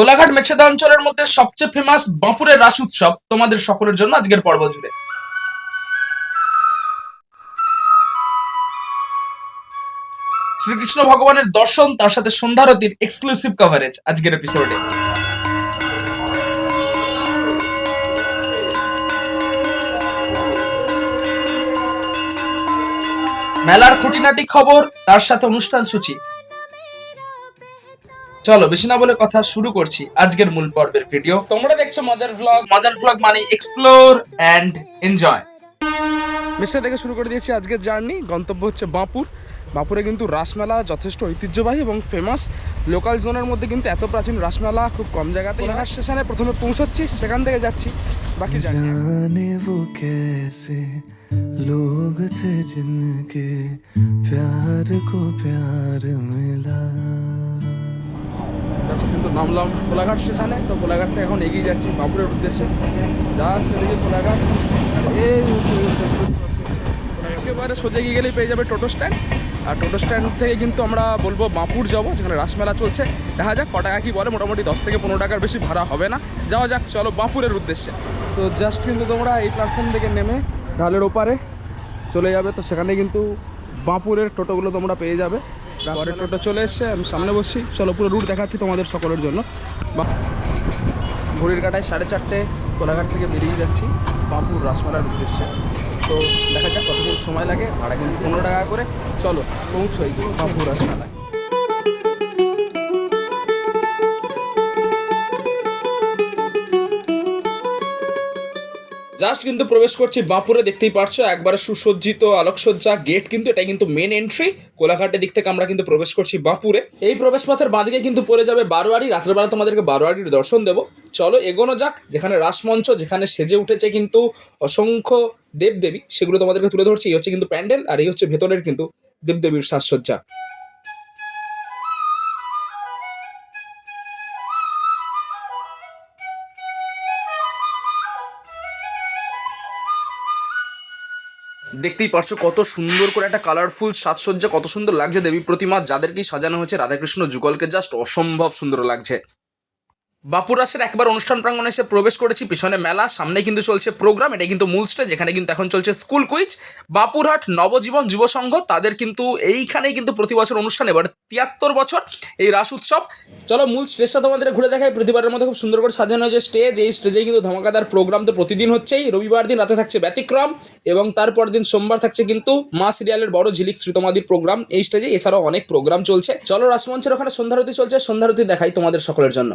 কোলাঘাট মেছেদা অঞ্চলের মধ্যে সবচেয়ে ফেমাস বাঁপুরের রাস উৎসব তোমাদের সকলের জন্য আজকের পর্ব জুড়ে। শ্রীকৃষ্ণ ভগবানের দর্শন, তার সাথে সন্ধ্যারতির এক্সক্লুসিভ কভারেজ আজকের এপিসোডে মেলার খুঁটিনাটি খবর, তার সাথে অনুষ্ঠান সূচি। চলো বেশি না বলে কথা শুরু করছি আজকের মূল পর্বের ভিডিও তোমরা দেখছো মজার ভ্লগ মজার ভ্লগ মানে এক্সপ্লোর এন্ড এনজয় মেসে থেকে শুরু করে দিয়েছি আজকের জার্নি গন্তব্য হচ্ছে বাঁপুর বাঁপুরে কিন্তু রাসমেলা যথেষ্ট ঐতিহ্যবাহী এবং ফেমাস লোকাল জোনের মধ্যে কিন্তু এত প্রাচীন রাসমেলা খুব কম জায়গাতে কোলাঘাট স্টেশনে প্রথমে পৌঁছচ্ছি সেখান থেকে যাচ্ছি বাকি জানি না। जाने वो कैसे लोग थे जिनके प्यार को प्यार मिला কিন্তু নামলাম কোলাঘাট স্টেশনে। তো কোলাঘাট থেকে এখন এগিয়ে যাচ্ছি বাঁপুরের উদ্দেশ্যে। জাস্ট এদিকে কোলাঘাট। এই একেবারে সোজা এগিয়ে গেলেই পেয়ে যাবে টোটো স্ট্যান্ড। আর টোটো স্ট্যান্ড থেকে কিন্তু আমরা বলব বাঁপুর যাব, যেখানে রাসমেলা চলছে। দেখা যাক ক টাকা কি বলে। মোটামুটি দশ থেকে পনেরো টাকার বেশি ভাড়া হবে না। যাওয়া যাক, চলো বাঁপুরের উদ্দেশ্যে। তো জাস্ট কিন্তু তোমরা এই প্ল্যাটফর্ম থেকে নেমে ঢালের ওপারে চলে যাবে। তো সেখানে কিন্তু বাঁপুরের টোটোগুলো তোমরা পেয়ে যাবে। পরে টোটো চলে এসছে, আমি সামনে বসছি। চলো, পুরো রুট দেখাচ্ছি তোমাদের সকলের জন্য। ঘড়ির কাটায় সাড়ে চারটে, কোলাঘাট থেকে বেরিয়ে যাচ্ছি বাঁপুর রাসমালার উদ্দেশ্যে। তো দেখা যাক কতদিন সময় লাগে, ভাড়া কিন্তু পনেরো টাকা করে। চলো, পৌঁছোই বাঁপুর রাসমেলায়। জাস্ট কিন্তু প্রবেশ করছি বাঁপুরে দেখতেই পারছ, একবারে সুসজ্জিত আলোকসজ্জা গেট কিন্তু এটা কিন্তু মেন এন্ট্রি কোলাঘাটের দিক থেকে আমরা কিন্তু প্রবেশ করছি বাঁপুরে এই প্রবেশ পথের বাঁদিকে কিন্তু পড়ে যাবে বারোয়ারি। রাত্রেবেলা তোমাদেরকে বারোয়ারির দর্শন দেবো। চলো, এগোনো যাক। যেখানে রাসমঞ্চ, যেখানে সেজে উঠেছে কিন্তু অসংখ্য দেবদেবী, সেগুলো তোমাদেরকে তুলে ধরছি। এই হচ্ছে কিন্তু প্যান্ডেল, আর এই হচ্ছে ভেতরের কিন্তু দেবদেবীর সাজসজ্জা। দেখতেই পারছ কত সুন্দর করে একটা কালারফুল সাজসজ্জা, কত সুন্দর লাগছে দেবী প্রতিমা, যাদেরকেই সাজানো হয়েছে রাধাকৃষ্ণ যুগলকে জাস্ট অসম্ভব সুন্দর লাগছে। বাপুর রাসের একবার অনুষ্ঠান প্রাঙ্গণে এসে প্রবেশ করেছি, পিছনে মেলা, সামনে কিন্তু চলছে প্রোগ্রাম এটা কিন্তু মূল স্টেজ এখানে কিন্তু এখন চলছে স্কুল কুইজ বাপুরহাট নবজীবন যুব সংঘ, তাদের কিন্তু এইখানেই কিন্তু প্রতি বছর অনুষ্ঠান, এবার তিয়াত্তর বছর এই রাস উৎসব। চলো মূল স্টেজটা তোমাদের ঘুরে দেখাই, প্রতিবারের মধ্যে খুব সুন্দর করে সাজানো হয়েছে স্টেজ এই স্টেজে কিন্তু ধমাকাদার প্রোগ্রাম তো প্রতিদিন হচ্ছেই, রবিবার দিন রাতে থাকছে ব্যতিক্রম, এবং তারপর দিন সোমবার থাকছে কিন্তু মা সিরিয়ালের বড় ঝিলিক শ্রীতমাদির প্রোগ্রাম এই স্টেজে এছাড়াও অনেক প্রোগ্রাম চলছে। চলো রাসমঞ্চের ওখানে সন্ধ্যারতি চলছে, সন্ধ্যারতি দেখাই তোমাদের সকলের জন্য।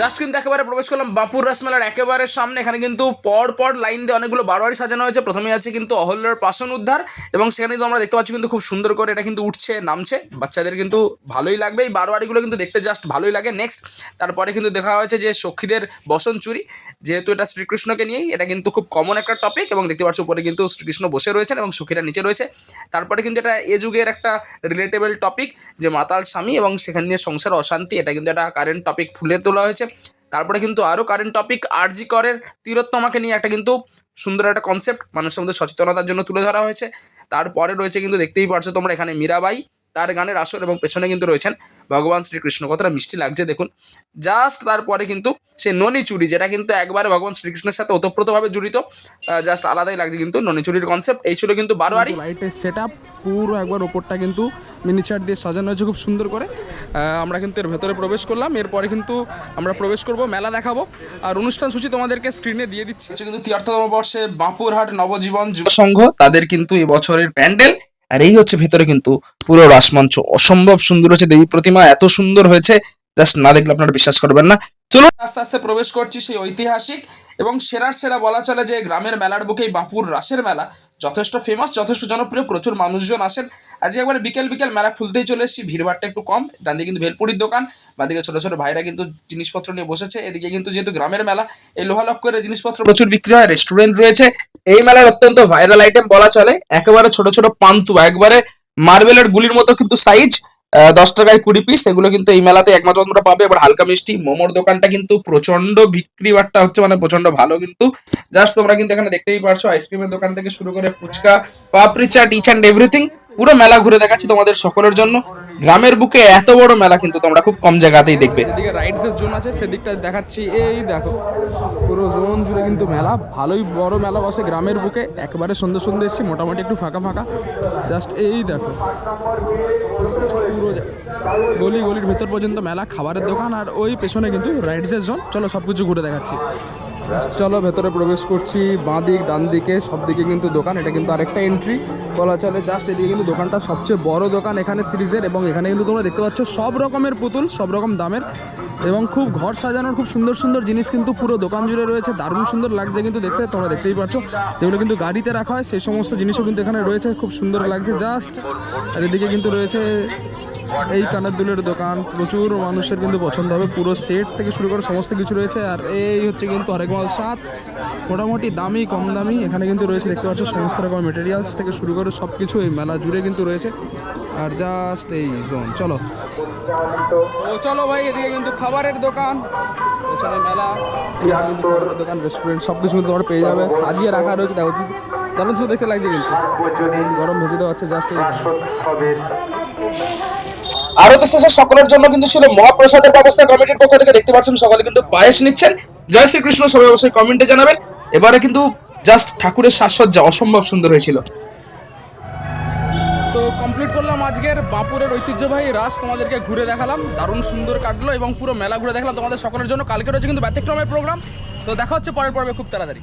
জাস্ট কিন্তু একেবারে প্রবেশ করলাম বাপুর রাসমেলার একেবারে সামনে। এখানে কিন্তু পর পর লাইন দিয়ে অনেকগুলো বারোয়ারি সাজানো হয়েছে। প্রথমে আছে কিন্তু অহল্যার পাশন উদ্ধার এবং সেখানে কিন্তু আমরা দেখতে পাচ্ছি কিন্তু খুব সুন্দর করে এটা কিন্তু উঠছে, নামছে। বাচ্চাদের কিন্তু ভালোই লাগবে। এই বারোয়ারিগুলো কিন্তু দেখতে জাস্ট ভালোই লাগে। নেক্সট তারপরে কিন্তু দেখা হয়েছে যে সখীদের বসন চুরি। যেহেতু এটা শ্রীকৃষ্ণকে নিয়েই, এটা কিন্তু খুব কমন একটা টপিক এবং দেখতে পাচ্ছ উপরে কিন্তু শ্রীকৃষ্ণ বসে রয়েছেন এবং সখীরা নিচে রয়েছে। তারপরে কিন্তু এটা এ যুগের একটা রিলেটেবল টপিক যে মাতাল স্বামী এবং সেখান নিয়ে সংসার অশান্তি, এটা কিন্তু একটা কারেন্ট টপিক ফুলে তোলা হয়েছে। তারপরে কিন্তু আরও কারেন্ট টপিক আর জি করের তিরোত্তমাকে নিয়ে একটা কিন্তু সুন্দর একটা কনসেপ্ট মানুষের মধ্যে সচেতনতার জন্য তুলে ধরা হয়েছে। তারপরে রয়েছে কিন্তু দেখতেই পারছ তোমরা এখানে মীরাবাই। তার গানের আসর এবং পেছনে কিন্তু রয়েছেন ভগবান শ্রীকৃষ্ণ। কতটা মিষ্টি লাগছে দেখুন। জাস্ট তারপরে কিন্তু সে ননি চুরি যেটা কিন্তু একবারে ভগবান শ্রীকৃষ্ণের সাথে ওতপ্রোতভাবে জড়িত জাস্ট আলাদাই লাগছে কিন্তু ননি চুরির কনসেপ্ট এই ছিল কিন্তু বারোয়ারি। লাইটের সেট আপ পুরো একবার ওপরটা কিন্তু মিনিচার দিয়ে সাজানো হয়েছে খুব সুন্দর করে। আমরা কিন্তু এর ভেতরে প্রবেশ করলাম এরপরে কিন্তু আমরা প্রবেশ করব মেলা দেখাবো। আর অনুষ্ঠান সূচি তোমাদেরকে স্ক্রিনে দিয়ে দিচ্ছি। কিন্তু তিয়াত্তরতম বর্ষে বাঁপুরহাট নবজীবন যুব সংঘ তাদের কিন্তু এবছরের প্যান্ডেল। আর এই হচ্ছে ভেতরে কিন্তু পুরো রাসমঞ্চ। অসম্ভব সুন্দর হয়েছে দেবী প্রতিমা, এত সুন্দর হয়েছে। জাস্ট না দেখলে আপনারা বিশ্বাস করবেন না। চলুন আস্তে আস্তে প্রবেশ করছি সেই ঐতিহাসিক এবং সেরার সেরা বলা চলে যে গ্রামের মেলার বুকেই বাপুর রাসের মেলা। যথেষ্ট ফেমাস যথেষ্ট জনপ্রিয়, প্রচুর মানুষজন আসেন। আজকে একবার বিকেল বিকেল মেলা খুলতেই চলে এসেছি, ভিড়ভাড়টা একটু কম। ডান দিকে কিন্তু ভেলপুরির দোকান বাদিকে ছোটো ছোটো ভাইরা কিন্তু জিনিসপত্র নিয়ে বসেছে। এদিকে কিন্তু যেহেতু গ্রামের মেলা, এই লোহা করে জিনিসপত্র প্রচুর বিক্রি হয় রেস্টুরেন্ট রয়েছে। এই মেলার অত্যন্ত ভাইরাল আইটেম বলা চলে, একেবারে ছোট ছোট পান্তুয়া, একবারে মার্বেলের গুলির মতো কিন্তু সাইজ দশ টাকায় কুড়ি পিস এগুলো কিন্তু এই মেলাতে একমাত্র তোমরা পাবে। এবার হালকা মিষ্টি, মোমোর দোকানটা কিন্তু প্রচণ্ড বিক্রি বাট্টা হচ্ছে মানে প্রচণ্ড ভালো কিন্তু। জাস্ট তোমরা কিন্তু এখানে দেখতেই পারছ আইসক্রিমের দোকান থেকে শুরু করে phuchka, papri, chaat each and everything পুরো মেলা ঘুরে দেখাচ্ছি তোমাদের সকলের জন্য। গ্রামের বুকে এত বড় মেলা কিন্তু তোমরা খুব কম জায়গাতেই দেখবে। যেদিকে রাইডসের জোন আছে, সেদিকটা দেখাচ্ছি। এই দেখো, পুরো জোন জুড়ে কিন্তু মেলা, ভালোই বড় মেলা বসে গ্রামের বুকে। একবারে সন্ধ্যে সন্ধ্যে এসেছি, মোটামুটি একটু ফাঁকা ফাঁকা। জাস্ট এই দেখো পুরো গলি গলির ভেতর পর্যন্ত মেলা, খাবারের দোকান আর ওই পেছনে কিন্তু রাইডসের জোন চলো সব কিছু ঘুরে দেখাচ্ছি। চলো ভেতরে প্রবেশ করছি, বাঁ দিক, ডান দিকে, সব দিকে কিন্তু দোকান, এটা কিন্তু আরেকটা এন্ট্রি বলা চলে জাস্ট এদিকে কিন্তু দোকানটা সবচেয়ে বড় দোকান এখানে সিরিজের এবং এখানে কিন্তু তোমরা দেখতে পাচ্ছ সব রকমের পুতুল, সব রকম দামের এবং খুব ঘর সাজানোর খুব সুন্দর সুন্দর জিনিস কিন্তু পুরো দোকান জুড়ে রয়েছে, দারুণ সুন্দর লাগছে কিন্তু দেখতে, তোমরা দেখতেই পাচ্ছ। যেগুলো কিন্তু গাড়িতে রাখা হয়, সেই সমস্ত জিনিসও কিন্তু এখানে রয়েছে, খুব সুন্দর লাগছে জাস্ট আর এদিকে কিন্তু রয়েছে এই কানের দুলের দোকান, প্রচুর মানুষের কিন্তু পছন্দ হবে। পুরো সেট থেকে শুরু করে সমস্ত কিছু রয়েছে। আর এই হচ্ছে কিন্তু হরেকমাল সাত। মোটামুটি দামি, কম দামি। এখানে কিন্তু রয়েছে, দেখতে পাচ্ছ, সমস্ত রকম মেটেরিয়ালস থেকে শুরু করে সব কিছু এই মেলা জুড়ে কিন্তু রয়েছে। আর জাস্ট এই জোন চলো। ও চলো ভাই, এদিকে কিন্তু খাবারের দোকান। মেলা দোকান রেস্টুরেন্ট কিন্তু পেয়ে যাবে। সাজিয়ে রাখা রয়েছে দেখতে লাগছে কিন্তু। গরম ভেজে দেওয়া হচ্ছে জাস্ট এই আরও শেষে সকলের জন্য কিন্তু ছিল মহাপ্রসাদের ব্যবস্থা কমিটির পক্ষ থেকে। দেখতে পাচ্ছেন, সকলে কিন্তু পায়েস নিচ্ছেন। জয় শ্রীকৃষ্ণ, সবাই অবশ্যই কমেন্টে জানাবেন। এবারে কিন্তু জাস্ট ঠাকুরের সাজসজ্জা অসম্ভব সুন্দর হয়েছিল। তো কমপ্লিট করলাম আজকের বাঁপুরের ঐতিহ্যবাহী রাস। তোমাদেরকে ঘুরে দেখালাম, দারুণ সুন্দর কাটলো এবং পুরো মেলা ঘুরে দেখালাম তোমাদের সকলের জন্য। কালকে রয়েছে কিন্তু ব্যতিক্রমের প্রোগ্রাম তো দেখা হচ্ছে পরের পর্বে খুব তাড়াতাড়ি।